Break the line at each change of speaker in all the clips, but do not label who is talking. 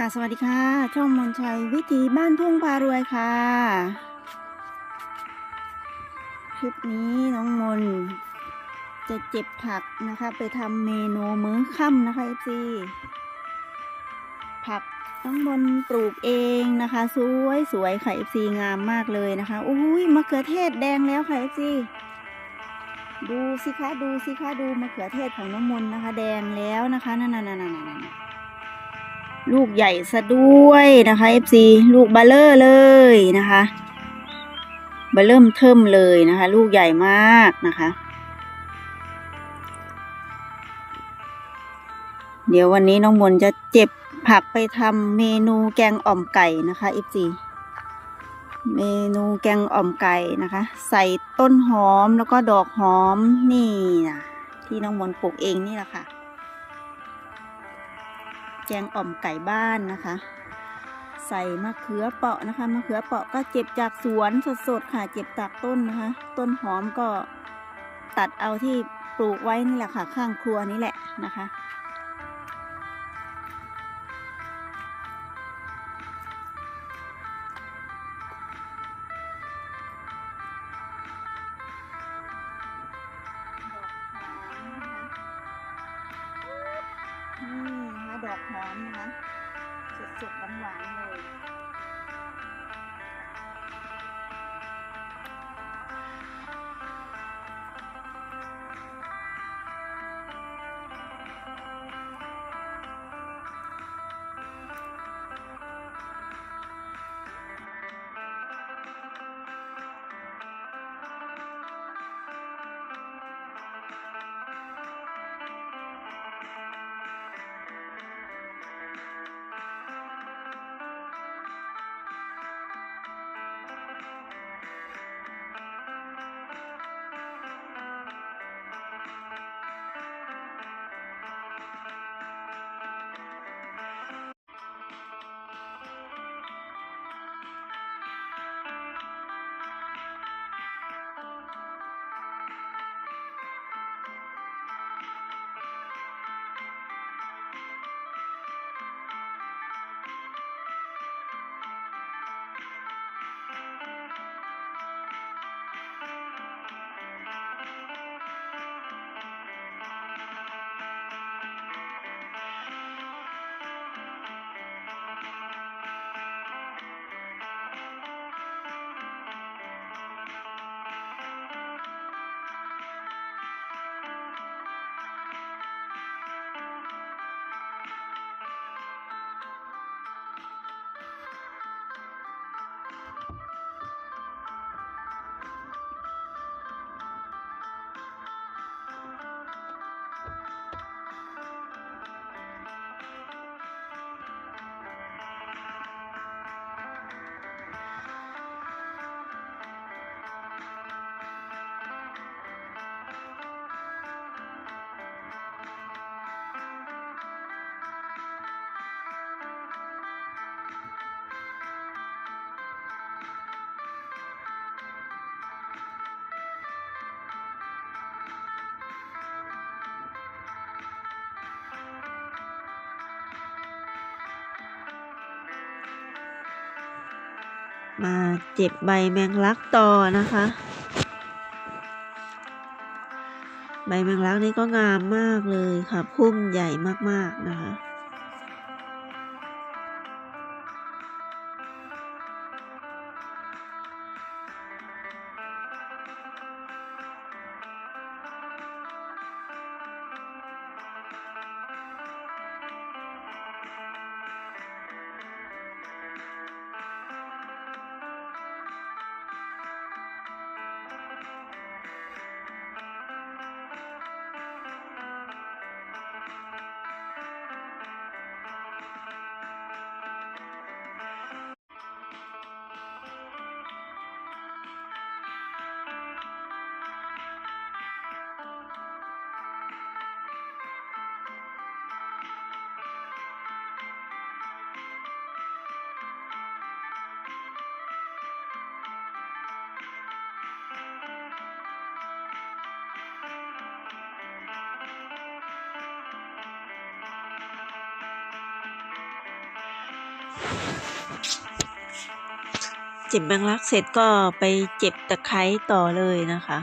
กราบสวัสดีค่ะ ช่องมนชัยวิถีบ้านทุ่งพารวยค่ะ คลิปนี้น้องมน จะเจ็บผักนะคะ ไปทำเมนูมื้อค่ำนะคะเอฟซีผักน้องมนปลูกเองนะคะ สวยสวยค่ะเอฟซีงามมากเลยนะคะอุ้ยมะเขือเทศแดงแล้วค่ะเอฟซีดูสิคะดูสิคะดูมะเขือเทศของน้องมนนะคะ แดงแล้วนะคะนั่นนั่นนั่นนั่นนั่น ลูกใหญ่ซะด้วยนะคะ FC ลูกเบลเลอร์เลยนะคะเบลเริ่มเทิมเลยนะคะ ลูกใหญ่มากนะคะ เดี๋ยววันนี้น้องมนจะเจ็บผักไปทำเมนูแกงอ่อมไก่นะคะ FC เมนูแกงอ่อมไก่นะคะ ใส่ต้นหอมแล้วก็ดอกหอมนี่นะที่น้องมนปลูกเองนี่แหละค่ะ แกงอ่อมไก่บ้านนะคะ ใส่มะเขือเปาะนะคะ มะเขือเปาะก็เจ็บจากสวนสดๆค่ะ เจ็บจากต้นนะคะ ต้นหอมก็ตัดเอาที่ปลูกไว้นี่แหละค่ะ ข้างครัวนี่แหละนะคะ มาเจ็บใบแมงลักต่อนะคะ ใบแมงลักนี่ก็งามมากเลยค่ะพุ่มใหญ่มากๆนะคะ
เจ็บแมงลักเสร็จก็ไปเจ็บตะไคร้ต่อเลยนะคะ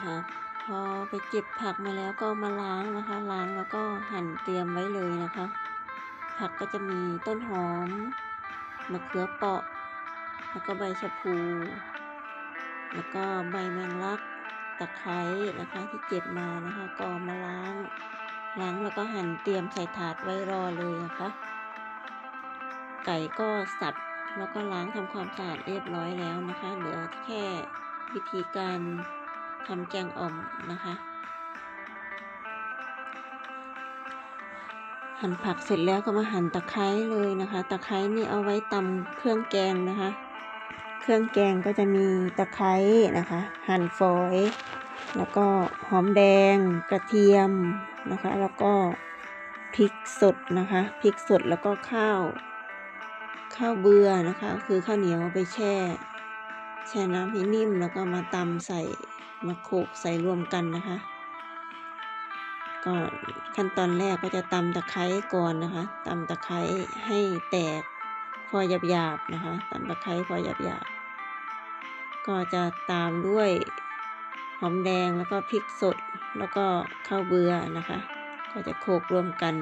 ค่ะ พอไปเก็บผักมาแล้วก็มาล้างนะคะ ล้างแล้วก็หั่นเตรียมไว้เลยนะคะ ผักก็จะมีต้นหอมมะเขือเปราะ แล้วก็ใบชะพู แล้วก็ใบแมงลักตะไคร้นะคะที่เก็บมานะคะก็มาล้าง ล้างแล้วก็หั่นเตรียมใส่ถาดไว้รอเลยนะคะ ไก่ก็สับแล้วก็ล้างทำความสะอาดเรียบร้อยแล้วนะคะ เหลือแค่วิธีการ ทำแกงอ่อมนะคะ หั่นผักเสร็จแล้วก็มาหั่นตะไคร้เลยนะคะ ตะไคร้นี่เอาไว้ตำเครื่องแกงนะคะ เครื่องแกงก็จะมีตะไคร้นะคะ หั่นฝอย แล้วก็หอมแดงกระเทียมนะคะ แล้วก็พริกสดนะคะพริกสดแล้วก็ข้าวข้าวเบื่อนะคะ คือข้าวเหนียวไปแช่ แช่น้ำให้นิ่มแล้วก็มาตำใส่ มาโขลกใส่รวมกันนะคะ ก็ขั้นตอนแรกก็จะตำตะไคร้ก่อนนะคะตำตะไคร้ให้แตกพอหยาบๆนะคะตำตะไคร้พอหยาบๆก็จะตามด้วยหอมแดงแล้วก็พริกสดแล้วก็ข้าวเบื่อนะคะ ก็จะโขลกรวมกัน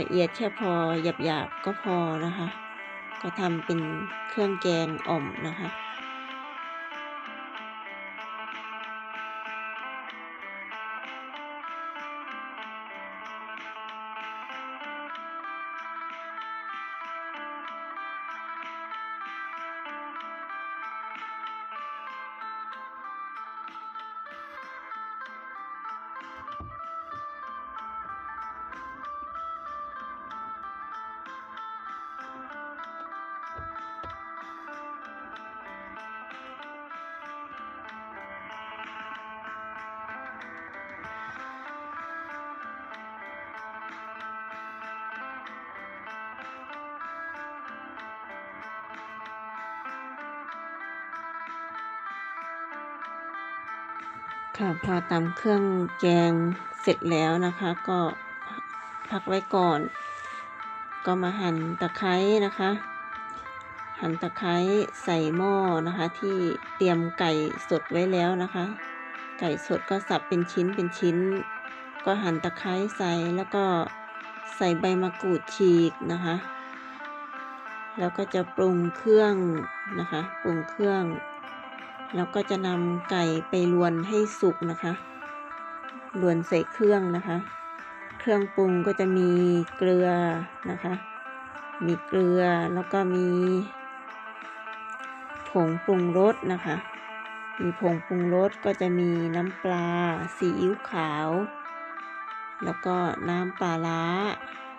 ละเอียดแค่พอหยาบๆก็พอนะคะ ก็ทำเป็นเครื่องแกงอ่อมนะคะ ค่ะพอตำเครื่องแกงเสร็จแล้วนะคะ ก็พักไว้ก่อน ก็มาหั่นตะไคร้นะคะ หั่นตะไคร้ใส่หม้อนะคะ ที่เตรียมไก่สดไว้แล้วนะคะ ไก่สดก็สับเป็นชิ้นเป็นชิ้น ก็หั่นตะไคร้ใส่แล้วก็ใส่ใบมะกรูดฉีกนะคะ แล้วก็จะปรุงเครื่องนะคะ ปรุงเครื่อง แล้วก็จะนำไก่ไปลวนให้สุกนะคะ ลวนใส่เครื่องนะคะ เครื่องปรุงก็จะมีเกลือนะคะ มีเกลือแล้วก็มี ผงปรุงรสนะคะ มีผงปรุงรสก็จะมีน้ำปลาซีอิ๊วขาว แล้วก็น้ำปลาร้า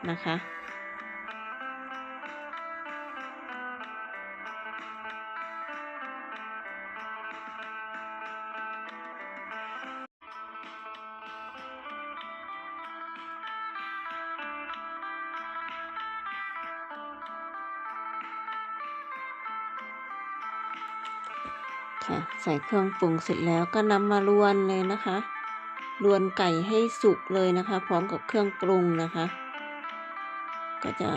นะคะ ค่ะ ใส่เครื่องปรุงเสร็จแล้วก็นำมาลวนเลยนะคะ ลวนไก่ให้สุกเลยนะคะ พร้อมกับเครื่องปรุงนะคะ ก็จะ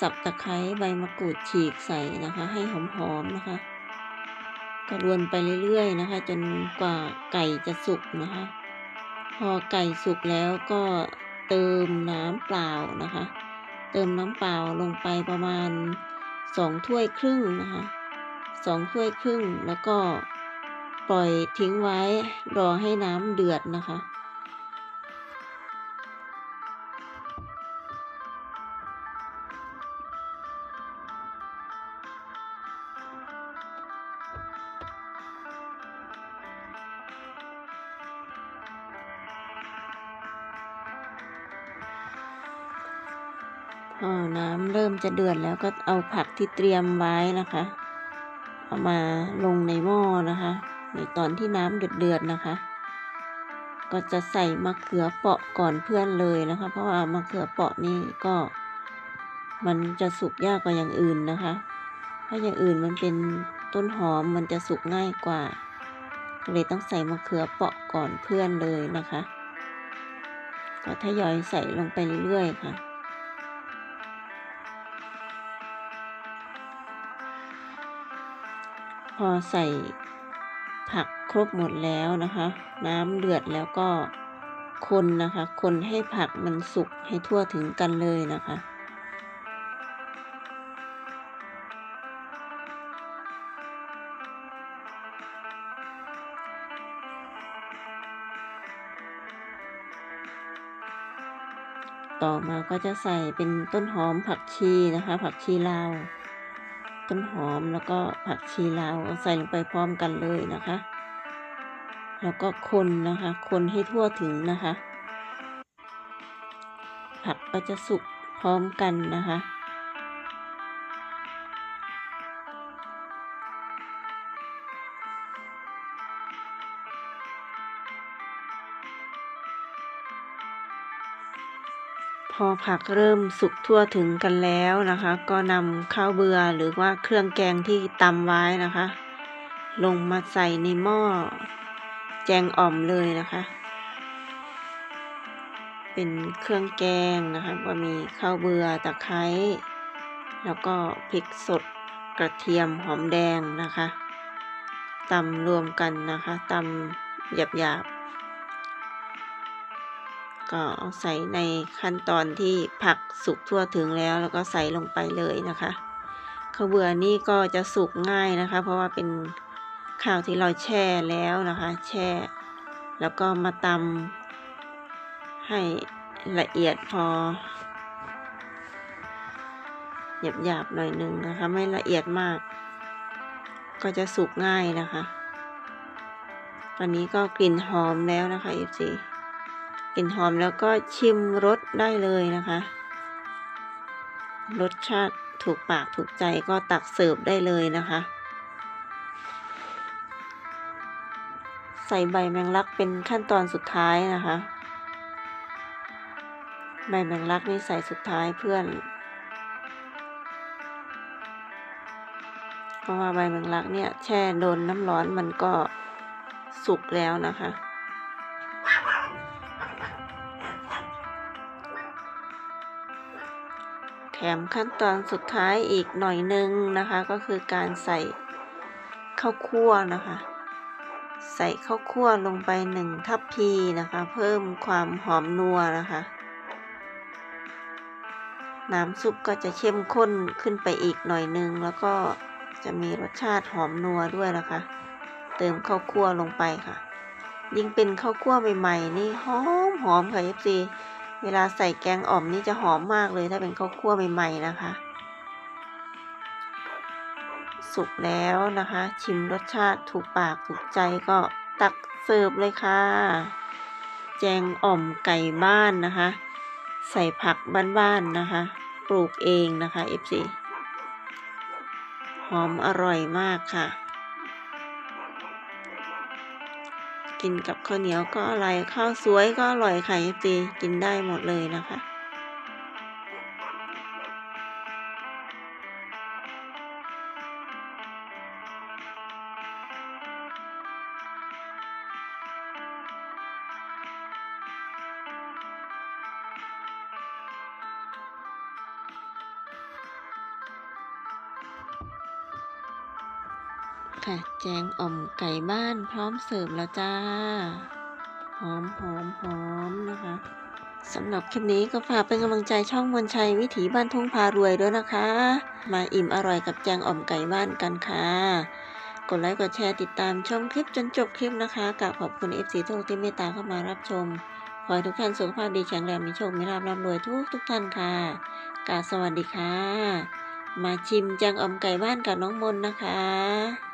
สับตะไคร้ใบมะกรูดฉีกใส่นะคะ ให้หอมๆนะคะ ก็ลวนไปเรื่อยๆนะคะ จนกว่าไก่จะสุกนะคะ พอไก่สุกแล้วก็เติมน้ำเปล่านะคะ เติมน้ำเปล่าลงไปประมาณสองถ้วยครึ่งนะคะ สองถ้วยครึ่งแล้วก็ปล่อยทิ้งไว้รอให้น้ำเดือดนะคะ พอน้ำเริ่มจะเดือดแล้วก็เอาผักที่เตรียมไว้นะคะ เอามาลงในหม้อนะคะ ในตอนที่น้ำเดือดๆนะคะ ก็จะใส่มะเขือเปาะก่อนเพื่อนเลยนะคะ เพราะว่ามะเขือเปาะนี่ก็ มันจะสุกยากกว่าอย่างอื่นนะคะ เพราะอย่างอื่นมันเป็นต้นหอมมันจะสุกง่ายกว่าก็เลยต้องใส่มะเขือเปาะก่อนเพื่อนเลยนะคะ ก็ทยอยใส่ลงไปเรื่อยๆค่ะ อใส่ผักครบหมดแล้วนะคะ น้ำเดือดแล้วก็คนนะคะ คนให้ผักมันสุกให้ทั่วถึงกันเลยนะคะต่อมาก็จะใส่เป็นต้นหอมผักชีนะคะ ผักชีลาว ต้นหอมแล้วก็ผักชีลาวใส่ลงไปพร้อมกันเลยนะคะ แล้วก็คนนะคะ คนให้ทั่วถึงนะคะ ผักก็จะสุกพร้อมกันนะคะ อผักเริ่มสุกทั่วถึงกันแล้วนะคะ ก็นำข้าวเบือหรือว่าเครื่องแกงที่ตำไว้นะคะ ลงมาใส่ในหม้อแจงอ่อมเลยนะคะ เป็นเครื่องแกงนะคะก็มีข้าวเบือตะไคร้แล้วก็พริกสดกระเทียมหอมแดงนะคะตำรวมกันนะคะตำหยาบๆ ก็เอาใส่ในขั้นตอนที่ผักสุกทั่วถึงแล้ว แล้วก็ใส่ลงไปเลยนะคะข้าวเบื่อนี่ก็จะสุกง่ายนะคะ เพราะว่าเป็นข้าวที่เราแช่แล้วนะคะ แช่ แล้วก็มาตำให้ละเอียดพอหยาบๆหน่อยหนึ่งนะคะ ไม่ละเอียดมาก ก็จะสุกง่ายนะคะ ตอนนี้ก็กลิ่นหอมแล้วนะคะเอฟซี กลิ่นหอมแล้วก็ชิมรสได้เลยนะคะ รสชาติถูกปากถูกใจก็ตักเสิร์ฟได้เลยนะคะ ใส่ใบแมงลักเป็นขั้นตอนสุดท้ายนะคะ ใบแมงลักนี่ใส่สุดท้ายเพื่อนเพราะว่าใบแมงลักเนี่ยแช่โดนน้ำร้อนมันก็สุกแล้วนะคะ มขั้นตอนสุดท้ายอีกหน่อยหนึงนะคะ ก็คือการใส่ข้าวคั่วนะคะ ใส่ข้าวคั่วลงไปหนึ่งทัพพีนะคะ เพิ่มความหอมนัวนะคะ น้ำซุปก็จะเข้มข้นขึ้นไปอีกหน่อยหนึง แล้วก็จะมีรสชาติหอมนัวด้วยนะคะ เติมข้าวคั่วลงไปค่ะ ยิ่งเป็นข้าวคั่วใหม่ๆนี่หอมหอมค่ะ FC เวลาใส่แกงอ่อมนี่จะหอมมากเลยถ้าเป็นข้าวคั่วใหม่ๆนะคะ สุกแล้วนะคะ ชิมรสชาติถูกปากถูกใจก็ตักเสิร์ฟเลยค่ะ แจงอ่อมไก่บ้านนะคะ ใส่ผักบ้านๆนะคะ ปลูกเองนะคะ FC หอมอร่อยมากค่ะ กินกับข้าวเหนียวก็อร่อยข้าวสวยก็อร่อยค่ะ FC กินได้หมดเลยนะคะ อ่อมไก่บ้านพร้อมเสิร์ฟแล้วจ้า หอมหอมหอมนะคะสำหรับคลิปนี้ก็ฝากเป็นกำลังใจช่องมวลชัยวิถีบ้านทุ่งพารวยด้วยนะคะ มาอิ่มอร่อยกับแจงอ่อมไก่บ้านกันค่ะ กดไลค์กดแชร์ติดตามชมคลิปจนจบคลิปนะคะกราบขอบคุณ FC ทุกที่เมตตาเข้ามารับชม ขอให้ทุกท่านสุขภาพดีแข็งแรงมีโชคมีลาภร่ำรวยทุกทุกท่านค่ะกาสวัสดีค่ะ มาชิมแจงอ่อมไก่บ้านกับน้องมนนะคะ